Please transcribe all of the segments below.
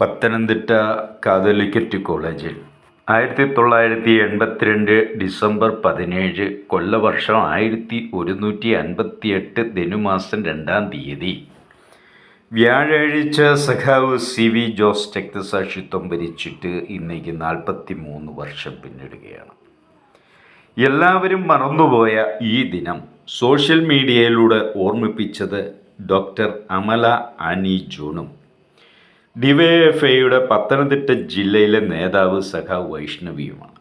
Pathanamthitta Catholicate കോളേജിൽ. ആയിരത്തി തൊള്ളായിരത്തി എൺപത്തിരണ്ട് ഡിസംബർ പതിനേഴ് കൊല്ലവർഷം ആയിരത്തി ഒരുന്നൂറ്റി അൻപത്തി എട്ട് ധനുമാസം രണ്ടാം തീയതി. വ്യാഴാഴ്ച സഖാവ് സി വി ജോസ് രക്തസാക്ഷിത്വം ഭരിച്ചിട്ട് ഇന്നേക്ക് നാൽപ്പത്തി മൂന്ന് വർഷം പിന്നിടുകയാണ്. എല്ലാവരും മറന്നുപോയ ഈ ദിനം സോഷ്യൽ മീഡിയയിലൂടെ ഓർമ്മിപ്പിച്ചത് ഡോക്ടർ അമല ആനി ജോണും ഡിവൈഎഫ്ഐയുടെ പത്തനംതിട്ട ജില്ലയിലെ നേതാവ് സഖ വൈഷ്ണവിയുമാണ്.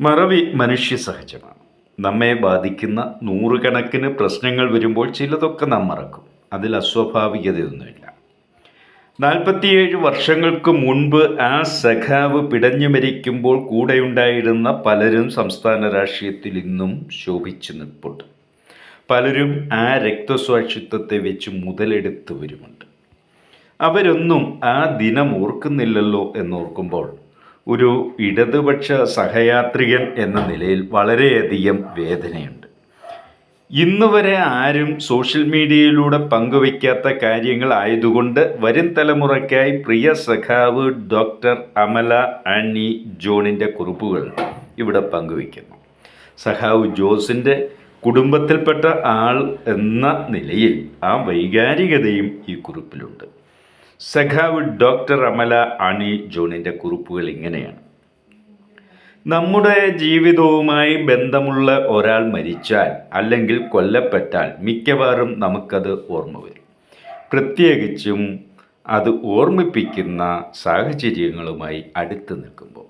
മറവി മനുഷ്യ സഹജമാണ്. നമ്മെ ബാധിക്കുന്ന നൂറുകണക്കിന് പ്രശ്നങ്ങൾ വരുമ്പോൾ ചിലതൊക്കെ നാം മറക്കും. അതിൽ അസ്വാഭാവികതയൊന്നുമില്ല. നാൽപ്പത്തിയേഴ് വർഷങ്ങൾക്ക് മുൻപ് ആ സഖാവ് പിടഞ്ഞു മരിക്കുമ്പോൾ കൂടെയുണ്ടായിരുന്ന പലരും സംസ്ഥാന രാഷ്ട്രീയത്തിൽ ഇന്നും ശോഭിച്ചു നിൽപ്പുണ്ട്. പലരും ആ രക്തസാക്ഷിത്വത്തെ വെച്ച് മുതലെടുത്തവരുമുണ്ട് അവരൊന്നും ആ ദിനം ഓർക്കുന്നില്ലല്ലോ എന്നോർക്കുമ്പോൾ ഒരു ഇടതുപക്ഷ സഹയാത്രികൻ എന്ന നിലയിൽ വളരെയധികം വേദനയുണ്ട്. ഇന്ന് വരെ ആരും സോഷ്യൽ മീഡിയയിലൂടെ പങ്കുവയ്ക്കാത്ത കാര്യങ്ങൾ ആയതുകൊണ്ട് വരും തലമുറയ്ക്കായി പ്രിയ സഖാവ് ഡോക്ടർ അമല ആണി ജോണിന്റെ കുറിപ്പുകൾ ഇവിടെ പങ്കുവയ്ക്കുന്നു. സഖാവ് ജോസിന്റെ കുടുംബത്തിൽപ്പെട്ട ആൾ എന്ന നിലയിൽ ആ വൈകാരികതയും ഈ കുറിപ്പിലുണ്ട്. സഖാവ് ഡോക്ടർ അമല ആണി ജോണിന്റെ കുറിപ്പുകൾ ഇങ്ങനെയാണ്. നമ്മുടെ ജീവിതവുമായി ബന്ധമുള്ള ഒരാൾ മരിച്ചാൽ അല്ലെങ്കിൽ കൊല്ലപ്പെട്ടാൽ മിക്കവാറും നമുക്കത് ഓർമ്മ വരും. പ്രത്യേകിച്ചും അത് ഓർമ്മിപ്പിക്കുന്ന സാഹചര്യങ്ങളുമായി അടുത്ത് നിൽക്കുമ്പോൾ.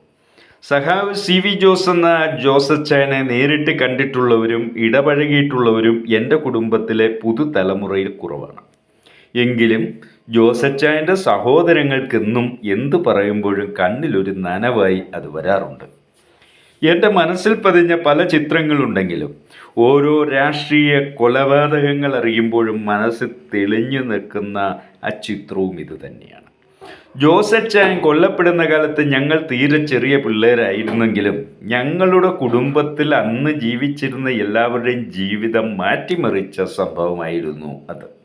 സഹാവ് സി വി ജോസ് എന്ന ജോസച്ചനെ നേരിട്ട് കണ്ടിട്ടുള്ളവരും ഇടപഴകിയിട്ടുള്ളവരും എന്റെ കുടുംബത്തിലെ പുതുതലമുറയിൽ കുറവാണ്. എങ്കിലും ജോസച്ചായന്റെ സഹോദരങ്ങൾക്കെന്നും എന്തു പറയുമ്പോഴും കണ്ണിലൊരു നനവായി അത് വരാറുണ്ട്. എന്റെ മനസ്സിൽ പതിഞ്ഞ പല ചിത്രങ്ങളുണ്ടെങ്കിലും ഓരോ രാഷ്ട്രീയ കൊലപാതകങ്ങൾ അറിയുമ്പോഴും മനസ്സിൽ തെളിഞ്ഞു നിൽക്കുന്ന ആ ചിത്രവും ഇതുതന്നെയാണ് ജോസച്ചായൻ കൊല്ലപ്പെടുന്ന കാലത്ത് ഞങ്ങൾ തീരെ ചെറിയ പിള്ളേരായിരുന്നെങ്കിലും ഞങ്ങളുടെ കുടുംബത്തിൽ അന്ന് ജീവിച്ചിരുന്ന എല്ലാവരുടെയും ജീവിതം മാറ്റിമറിച്ച സംഭവമായിരുന്നു അത്.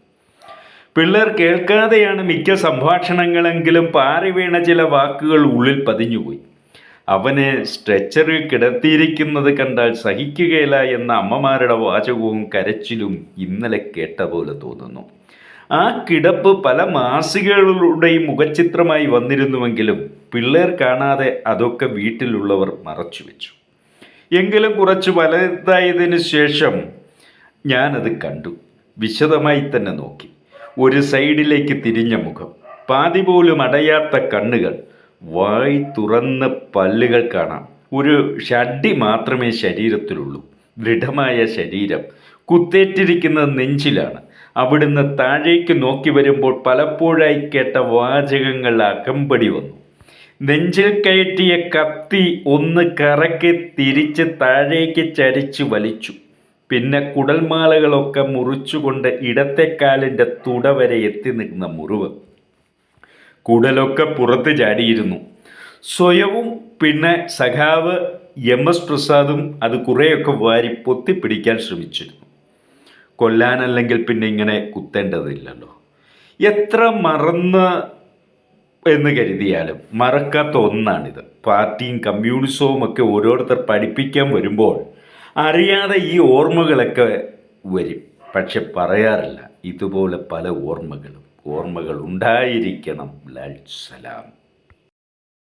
പിള്ളേർ കേൾക്കാതെയാണ് മിക്ക സംഭാഷണങ്ങളെങ്കിലും പാറി വീണ ചില വാക്കുകൾ ഉള്ളിൽ പതിഞ്ഞുപോയി. അവനെ സ്ട്രെച്ചറിൽ കിടത്തിയിരിക്കുന്നത് കണ്ടാൽ സഹിക്കുകയില്ല എന്ന അമ്മമാരുടെ വാചകവും കരച്ചിലും ഇന്നലെ കേട്ട പോലെ തോന്നുന്നു. ആ കിടപ്പ് പല മാസികകളുടെയും മുഖചിത്രമായി വന്നിരുന്നുവെങ്കിലും പിള്ളേർ കാണാതെ അതൊക്കെ വീട്ടിലുള്ളവർ മറച്ചു വെച്ചു എങ്കിലും കുറച്ച് വലുതായതിനു ശേഷം ഞാനത് കണ്ടു. വിശദമായി തന്നെ നോക്കി. ഒരു സൈഡിലേക്ക് തിരിഞ്ഞ മുഖം. പാതി പോലും അടയാത്ത കണ്ണുകൾ. വായി തുറന്ന് പല്ലുകൾ കാണാം. ഒരു ഷഡ്ഡി മാത്രമേ ശരീരത്തിലുള്ളൂ. ദൃഢമായ ശരീരം. കുത്തേറ്റിരിക്കുന്ന നെഞ്ചിലാണ്. അവിടുന്ന് താഴേക്ക് നോക്കി വരുമ്പോൾ പലപ്പോഴായി കേട്ട വാചകങ്ങൾ അകമ്പടി വന്നു. നെഞ്ചിൽ കയറ്റിയ കത്തി ഒന്ന് കറക്കി തിരിച്ച് താഴേക്ക് ചരിച്ചു വലിച്ചു. പിന്നെ കുടൽമാലകളൊക്കെ മുറിച്ചുകൊണ്ട് ഇടത്തെ കാലിന്റെ തുട വരെ എത്തി നിൽക്കുന്ന മുറിവ്. കുടലൊക്കെ പുറത്ത് ചാടിയിരുന്നു. സ്വയവും പിന്നെ സഖാവ് എം എസ് പ്രസാദും അത് കുറേയൊക്കെ വാരി പൊത്തിപ്പിടിക്കാൻ ശ്രമിച്ചിരുന്നു. കൊല്ലാനല്ലെങ്കിൽ പിന്നെ ഇങ്ങനെ കുത്തേണ്ടതില്ലല്ലോ. എത്ര മറന്ന് എന്ന് കരുതിയാലും മറക്കാത്ത ഒന്നാണിത്. പാർട്ടിയും കമ്മ്യൂണിസവും ഒക്കെ ഓരോരുത്തർ പഠിപ്പിക്കാൻ വരുമ്പോൾ അറിയാതെ ഈ ഓർമ്മകളൊക്കെ വരും. പക്ഷെ പറയാറില്ല ഇതുപോലെ പല ഓർമ്മകളും ഓർമ്മകൾ ഉണ്ടായിരിക്കണം. ലാൽ സലാം.